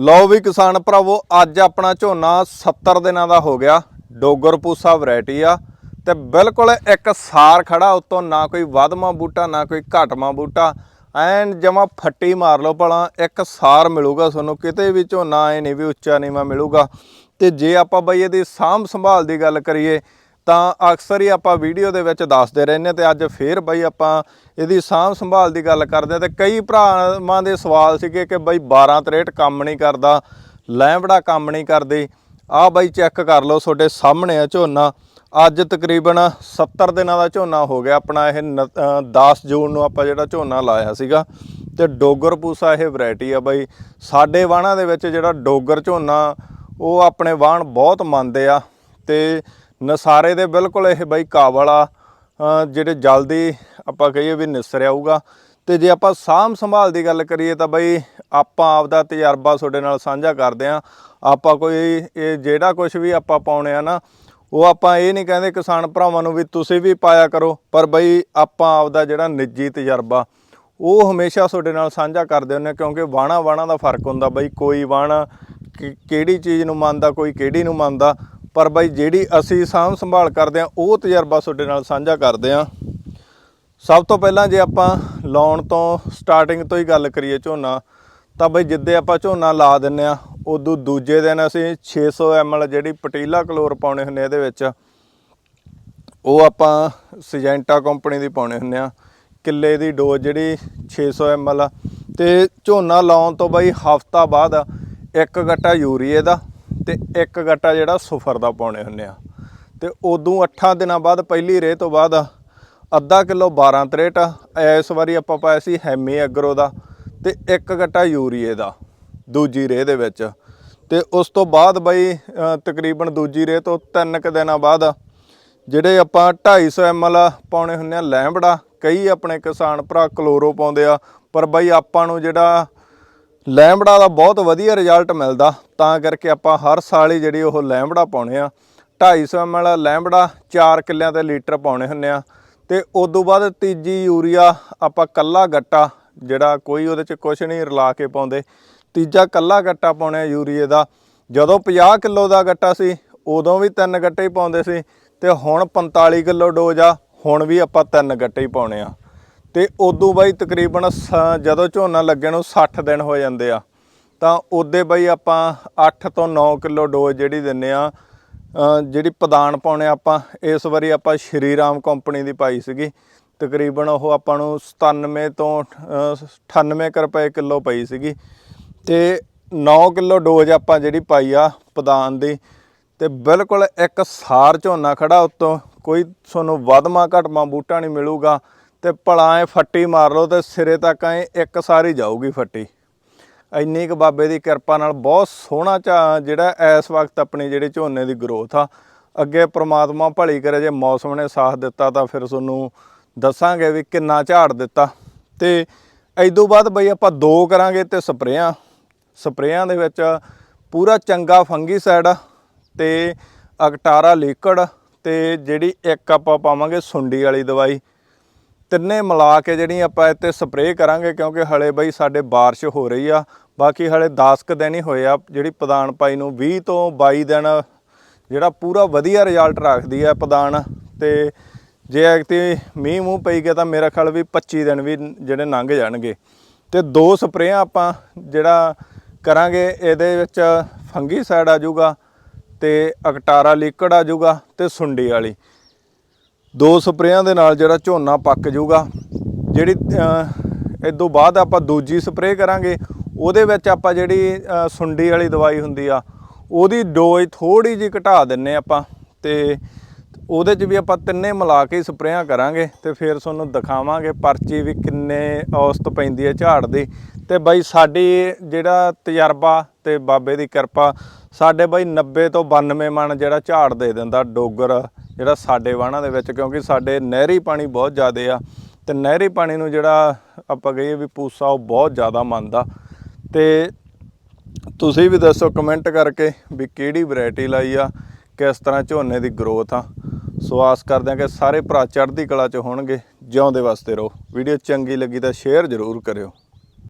ਲਓ ਵੀ ਕਿਸਾਨ ਭਰਾਵੋ, ਅੱਜ ਆਪਣਾ ਝੋਨਾ 70 ਦਿਨਾਂ ਦਾ ਹੋ ਗਿਆ, ਡੋਗਰ ਪੂਸਾ ਵੈਰਾਈਟੀ ਆ, ਤੇ ਬਿਲਕੁਲ ਇੱਕ ਸਾਰ ਖੜਾ ਉਤੋਂ ਨਾ ਕੋਈ ਵਧਮਾ ਬੂਟਾ, ਨਾ ਕੋਈ ਘਟਮਾ ਬੂਟਾ, ਐਨ ਜਮਾ ਫੱਟੀ ਮਾਰ ਲਓ ਭਲਾ, ਇੱਕ ਸਾਰ ਮਿਲੂਗਾ ਤੁਹਾਨੂੰ, ਕਿਤੇ ਵੀ ਝੋਨਾ ਐ ਨਹੀਂ ਵੀ ਉੱਚਾ ਨੀਵਾਂ ਮਿਲੂਗਾ। ਤੇ ਜੇ ਆਪਾਂ ਬਈ ਇਹਦੀ ਸਾਂਭ ਸੰਭਾਲ ਦੀ ਗੱਲ ਕਰੀਏ ਤਾਂ ਅਕਸਰ ਹੀ ਆਪਾਂ ਵੀਡੀਓ ਦੇ ਵਿੱਚ ਦੱਸਦੇ ਰਹਿੰਦੇ ਤੇ ਅੱਜ ਫੇਰ ਬਈ ਆਪਾਂ ਇਹਦੀ ਸਾਂਭ ਸੰਭਾਲ ਦੀ ਗੱਲ ਕਰਦੇ ਹਾਂ ਤੇ ਕਈ ਭਰਾਵਾਂ ਦੇ ਸਵਾਲ ਸੀਗੇ ਕਿ ਬਈ 12 63 ਕੰਮ ਨਹੀਂ ਕਰਦਾ ਲੈਂਬੜਾ ਕੰਮ ਨਹੀਂ ਕਰਦੀ। ਆਹ ਬਾਈ ਚੈੱਕ ਕਰ ਲਓ ਤੁਹਾਡੇ ਸਾਹਮਣੇ ਆ ਝੋਨਾ। ਅੱਜ ਤਕਰੀਬਨ 70 ਦਿਨਾਂ ਦਾ ਝੋਨਾ ਹੋ ਗਿਆ। ਆਪਣਾ ਇਹ ਨ- ਅ, 10 ਜੂਨ ਨੂੰ ਆਪਾਂ ਜਿਹੜਾ ਝੋਨਾ ਲਾਇਆ ਸੀਗਾ ਤੇ ਡੋਗਰ ਪੂਸਾ ਇਹ ਵੈਰਾਈਟੀ ਆ ਬਾਈ। ਸਾਡੇ ਵਾਹਣਾ ਦੇ ਵਿੱਚ ਜਿਹੜਾ ਡੋਗਰ ਝੋਨਾ ਉਹ ਆਪਣੇ ਵਾਹਣ ਬਹੁਤ ਮੰਨਦੇ ਆ ਤੇ ਨਸਾਰੇ ਦੇ ਬਿਲਕੁਲ ਇਹ ਬਈ ਕਾਬਲ ਆ ਜਿਹੜੇ ਜਲਦੀ ਆਪਾਂ ਕਹੀਏ ਵੀ ਨਿਸਰ ਆਊਗਾ ਤੇ ਜੇ ਆਪਾਂ ਸਾਂਭ ਸੰਭਾਲ ਦੀ ਗੱਲ ਕਰੀਏ ਤਾਂ ਬਈ ਆਪਾਂ ਆਪਦਾ ਤਜਰਬਾ ਤੁਹਾਡੇ ਨਾਲ ਸਾਂਝਾ ਕਰਦੇ ਆ ਆਪਾਂ ਕੋਈ ਇਹ ਜਿਹੜਾ ਕੁਝ ਵੀ ਆਪਾਂ ਪਾਉਣੇ ਆ ਨਾ, ਉਹ ਆਪਾਂ ਇਹ ਨਹੀਂ ਕਹਿੰਦੇ ਕਿਸਾਨ ਭਰਾਵਾਂ ਨੂੰ ਵੀ ਤੁਸੀਂ ਵੀ ਪਾਇਆ ਕਰੋ, ਪਰ ਬਈ ਆਪਾਂ ਆਪਦਾ ਜਿਹੜਾ ਨਿੱਜੀ ਤਜਰਬਾ, ਉਹ ਹਮੇਸ਼ਾ ਤੁਹਾਡੇ ਨਾਲ ਸਾਂਝਾ ਕਰਦੇ ਹੁੰਦੇ ਹਾਂ, ਕਿਉਂਕਿ ਵਾਣਾ ਵਾਣਾ ਦਾ ਫ਼ਰਕ ਹੁੰਦਾ ਬਈ, ਕੋਈ ਵਾਣਾ ਕਿ- ਕਿਹੜੀ ਚੀਜ਼ ਨੂੰ ਮੰਨਦਾ, ਕੋਈ ਕਿਹੜੀ ਨੂੰ ਮੰਨਦਾ। ਪਰ ਬਾਈ ਜਿਹੜੀ ਅਸੀਂ ਸਾਂਭ ਸੰਭਾਲ ਕਰਦੇ ਆ ਉਹ ਤਜਰਬਾ ਤੁਹਾਡੇ ਨਾਲ ਸਾਂਝਾ ਕਰਦੇ ਆ ਸਭ ਤੋਂ ਪਹਿਲਾਂ ਜੇ ਆਪਾਂ ਲਾਉਣ ਤੋਂ ਸਟਾਰਟਿੰਗ ਤੋਂ ਹੀ ਗੱਲ ਕਰੀਏ ਝੋਨਾ, ਤਾਂ ਬਈ ਜਿੱਦੇ ਆਪਾਂ ਝੋਨਾ ਲਾ ਦਿੰਨੇ ਆ ਉਦੋਂ ਦੂਜੇ ਦਿਨ ਅਸੀਂ 600 ml ਜਿਹੜੀ ਪਟੀਲਾ ਕਲੋਰ ਪਾਉਣੇ ਹੁੰਦੇ ਇਹਦੇ ਵਿੱਚ, ਉਹ ਆਪਾਂ ਸਿਜੈਂਟਾ ਕੰਪਨੀ ਦੀ ਪਾਉਣੇ ਹੁੰਦੇ ਆ। ਕਿੱਲੇ ਦੀ ਡੋਜ਼ ਜਿਹੜੀ 600 ml ਆ। ਤੇ ਝੋਨਾ ਲਾਉਣ ਤੋਂ ਬਈ ਹਫਤਾ ਬਾਅਦ ਇੱਕ ਗੱਟਾ ਯੂਰੀਏ ਦਾ ਤੇ ਇੱਕ ਗੱਟਾ ਜਿਹੜਾ ਸੁਫਰ ਦਾ ਪਾਉਣੇ ਹੁੰਦੇ ਆ। ਤੇ ਉਦੋਂ 8 ਦਿਨਾਂ ਬਾਅਦ ਪਹਿਲੀ ਰੇਹ ਤੋਂ ਬਾਅਦ ਅੱਧਾ ਕਿਲੋ 12 63 ਇਸ ਵਾਰੀ ਆਪਾਂ ਪਾਇਆ ਸੀ ਹੈਮੀ ਐਗਰੋ ਦਾ ਤੇ ਇੱਕ ਗੱਟਾ ਯੂਰੀਏ ਦਾ ਦੂਜੀ ਰੇਹ ਦੇ ਵਿੱਚ। ਤੇ ਉਸ ਤੋਂ ਬਾਅਦ ਬਈ ਤਕਰੀਬਨ ਦੂਜੀ ਰੇਹ ਤੋਂ 3 ਕੁ ਦਿਨਾਂ ਬਾਅਦ ਜਿਹੜੇ ਆਪਾਂ 250 ml ਪਾਉਣੇ ਹੁੰਦੇ ਆ ਲੈਂਬੜਾ, ਕਈ ਆਪਣੇ ਕਿਸਾਨ ਭਰਾ ਕਲੋਰੋ ਪਾਉਂਦੇ ਆ। ਪਰ ਬਈ ਆਪਾਂ ਨੂੰ ਜਿਹੜਾ ਲੈਂਬੜਾ ਦਾ ਬਹੁਤ ਵਧੀਆ ਰਿਜ਼ਲਟ ਮਿਲਦਾ, ਤਾਂ ਕਰਕੇ ਆਪਾਂ ਹਰ ਸਾਲ ਹੀ ਜਿਹੜੀ ਉਹ ਲੈਂਬੜਾ ਪਾਉਣੇ ਆ। 250 ml ਲੈਂਬੜਾ 4 ਕਿੱਲਿਆਂ ਤੇ ਲੀਟਰ ਪਾਉਣੇ ਹੁੰਦੇ ਆ। ਤੇ ਉਦੋਂ ਬਾਅਦ ਤੀਜੀ ਯੂਰੀਆ ਆਪਾਂ ਕੱਲਾ ਗੱਟਾ, ਜਿਹੜਾ ਕੋਈ ਉਹਦੇ ਚ ਕੁਝ ਨਹੀਂ ਰਲਾ ਕੇ ਪਾਉਂਦੇ। ਤੀਜਾ ਕੱਲਾ ਗੱਟਾ ਪਾਉਣੇ ਯੂਰੀਏ ਦਾ। ਜਦੋਂ 50 ਕਿਲੋ ਦਾ ਗੱਟਾ ਸੀ, ਉਦੋਂ ਵੀ ਤਿੰਨ ਗੱਟੇ ਹੀ ਪਾਉਂਦੇ ਸੀ। ਤੇ ਹੁਣ 45 ਕਿਲੋ ਡੋਜ਼ ਆ, ਹੁਣ ਵੀ ਆਪਾਂ ਤਿੰਨ ਗੱਟੇ ਹੀ ਪਾਉਣੇ ਆ। ਤੇ ਉਦੋਂ ਬਾਈ ਤਕਰੀਬਨ ਸ- ਜਦੋਂ ਝੋਨਾ ਲੱਗਣ ਨੂੰ 60 ਦਿਨ ਹੋ ਜਾਂਦੇ ਆ ਤਾਂ ਉਹਦੇ ਬਾਈ ਆਪਾਂ 8 ਤੋਂ 9 ਕਿਲੋ ਡੋਜ਼ ਜਿਹੜੀ ਦਿੰਨੇ ਆ ਜਿਹੜੀ ਪਦਾਨ ਪਾਉਣੇ ਆਪਾਂ ਇਸ ਵਾਰੀ ਆਪਾਂ ਸ਼੍ਰੀ ਰਾਮ ਕੰਪਨੀ ਦੀ ਪਾਈ ਸੀਗੀ ਤਕਰੀਬਨ ਉਹ ਆਪਾਂ ਨੂੰ 97 ਤੋਂ ਅ, 98 ਕੁ ਰੁਪਏ ਕਿਲੋ ਪਈ ਸੀਗੀ ਤੇ 9 ਕਿਲੋ ਡੋਜ਼ ਆਪਾਂ ਜਿਹੜੀ ਪਾਈ ਆ ਪਦਾਨ ਦੀ ਤੇ ਬਿਲਕੁਲ ਇੱਕ ਸਾਰ ਝੋਨਾ ਖੜਾ ਉੱਤੋਂ ਕੋਈ ਤੁਹਾਨੂੰ ਵਧਮਾ ਘਟਮਾ ਬੂਟਾ ਨਹੀਂ ਮਿਲੂਗਾ ਤੇ ਭਲਾ ਐ ਫੱਟੀ ਮਾਰ ਲਓ ਤੇ ਸਿਰੇ ਤੱਕ ਐ ਇੱਕ ਸਾਰੀ ਜਾਊਗੀ ਫੱਟੀ। ਇੰਨੀ ਕੁ ਬਾਬੇ ਦੀ ਕਿਰਪਾ ਨਾਲ ਬਹੁਤ ਸੋਹਣਾ ਝਾ ਜਿਹੜਾ ਇਸ ਵਕਤ ਆਪਣੀ ਜਿਹੜੀ ਝੋਨੇ ਦੀ ਗਰੋਥ ਆ। ਅੱਗੇ ਪ੍ਰਮਾਤਮਾ ਭਲੀ ਕਰੇ, ਜੇ ਮੌਸਮ ਨੇ ਸਾਥ ਦਿੱਤਾ ਤਾਂ ਫਿਰ ਤੁਹਾਨੂੰ ਦੱਸਾਂਗੇ ਵੀ ਕਿੰਨਾ ਝਾੜ ਦਿੱਤਾ। ਤੇ ਤੋਂ ਬਾਅਦ ਬਈ ਆਪਾਂ ਦੋ ਕਰਾਂਗੇ ਤੇ ਸਪਰੇਆਂ। ਸਪਰੇਆਂ ਦੇ ਵਿੱਚ ਪੂਰਾ ਚੰਗਾ ਫੰਗੀਸਾਈਡ ਤੇ ਅਕਟਾਰਾ ਲਿਕਵਿਡ ਤੇ ਜਿਹੜੀ ਇੱਕ ਆਪਾਂ ਪਾਵਾਂਗੇ ਸੁੰਡੀ ਵਾਲੀ ਦਵਾਈ। ਤਿੰਨੇ ਮਿਲਾ ਕੇ ਜਿਹੜੀ ਆਪਾਂ ਇੱਥੇ ਸਪਰੇਅ ਕਰਾਂਗੇ, ਕਿਉਂਕਿ ਹਲੇ ਬਈ ਸਾਡੇ ਬਾਰਿਸ਼ ਹੋ ਰਹੀ ਆ, ਬਾਕੀ ਹਲੇ 10 ਕੁ ਦਿਨ ਹੀ ਹੋਏ ਆ, ਜਿਹੜੀ ਪਦਾਨ ਪਾਈ ਨੂੰ 20 ਤੋਂ 22 ਦਿਨ ਜਿਹੜਾ ਪੂਰਾ ਵਧੀਆ ਰਿਜ਼ਲਟ ਰੱਖਦੀ ਆ ਪਦਾਨ ਤੇ ਜੇ ਐਕਤੀ ਮੀਂਹ ਮੂੰਹ ਪਈ ਗਿਆ ਤਾਂ ਮੇਰਾ ਖਿਆਲ ਵੀ 25 ਦਿਨ ਵੀ ਜਿਹੜੇ ਲੰਘ ਜਾਣਗੇ। ਤੇ ਦੋ ਸਪਰੇਆਂ ਆਪਾਂ ਜਿਹੜਾ ਕਰਾਂਗੇ, ਇਹਦੇ ਵਿੱਚ ਫੰਗੀ ਸਾਈਡ ਆ ਜਾਊਗਾ, ਤੇ ਅਕਟਾਰਾ ਲਿਕਵਿਡ ਆ ਜਾਊਗਾ, ਤੇ ਸੁੰਡੀ ਵਾਲੀ। ਦੋ ਸਪਰੇਆਂ ਦੇ ਨਾਲ ਜਿਹੜਾ ਝੋਨਾ ਪੱਕ ਜਾਊਗਾ, ਜਿਹੜੀ ਇਸ ਤੋਂ ਬਾਅਦ ਆਪਾਂ ਦੂਜੀ ਸਪਰੇਅ ਕਰਾਂਗੇ, ਉਹਦੇ ਵਿੱਚ ਆਪਾਂ ਜਿਹੜੀ ਸੁੰਡੀ ਵਾਲੀ ਦਵਾਈ ਹੁੰਦੀ ਆ, ਉਹਦੀ ਡੋਜ਼ ਥੋੜੀ ਜਿਹੀ ਘਟਾ ਦਿੰਨੇ ਆਪਾਂ ਤੇ ਉਹਦੇ 'ਚ ਵੀ ਆਪਾਂ ਤਿੰਨੇ ਮਿਲਾ ਕੇ ਸਪਰੇਆਂ ਕਰਾਂਗੇ ਤੇ ਫਿਰ ਤੁਹਾਨੂੰ ਦਿਖਾਵਾਂਗੇ ਪਰਚੀ ਵੀ ਕਿੰਨੇ ਔਸਤ ਪੈਂਦੀ ਹੈ ਝਾੜ ਦੀ। ਤੇ ਬਾਈ ਸਾਡੀ ਜਿਹੜਾ ਤਜਰਬਾ ਤੇ ਬਾਬੇ ਦੀ ਕਿਰਪਾ, ਸਾਡੇ ਬਾਈ 90 ਤੋਂ 92 ਮਣ ਜਿਹੜਾ ਝਾੜ ਦੇ ਦਿੰਦਾ ਡੋਗਰ ਜਿਹੜਾ ਸਾਡੇ ਵਾਹਣਾ ਦੇ ਵਿੱਚ, ਕਿਉਂਕਿ ਸਾਡੇ ਨਹਿਰੀ ਪਾਣੀ ਬਹੁਤ ਜ਼ਿਆਦਾ ਆ, ਤੇ ਨਹਿਰੀ ਪਾਣੀ ਨੂੰ ਜਿਹੜਾ ਆਪਾਂ ਕਹੀਏ ਵੀ ਪੂਸਾ ਉਹ ਬਹੁਤ ਜ਼ਿਆਦਾ ਮੰਨਦਾ। ਤੇ ਤੁਸੀਂ ਵੀ ਦੱਸੋ ਕਮੈਂਟ ਕਰਕੇ ਵੀ ਕਿਹੜੀ ਵੈਰਾਈਟੀ ਲਾਈ ਆ, ਕਿਸ ਤਰ੍ਹਾਂ ਝੋਨੇ ਦੀ ਗਰੋਥ ਆ। ਸੋ ਆਸ ਕਰਦੇ ਹਾਂ ਕਿ ਸਾਰੇ ਭਰਾ ਚੜ੍ਹਦੀ ਕਲਾ ਚ ਹੋਣਗੇ, ਜਿਉਂਦੇ ਵਾਸਤੇ ਰਹੋ। ਵੀਡੀਓ ਚੰਗੀ ਲੱਗੀ ਤਾਂ ਸ਼ੇਅਰ ਜ਼ਰੂਰ ਕਰਿਓ।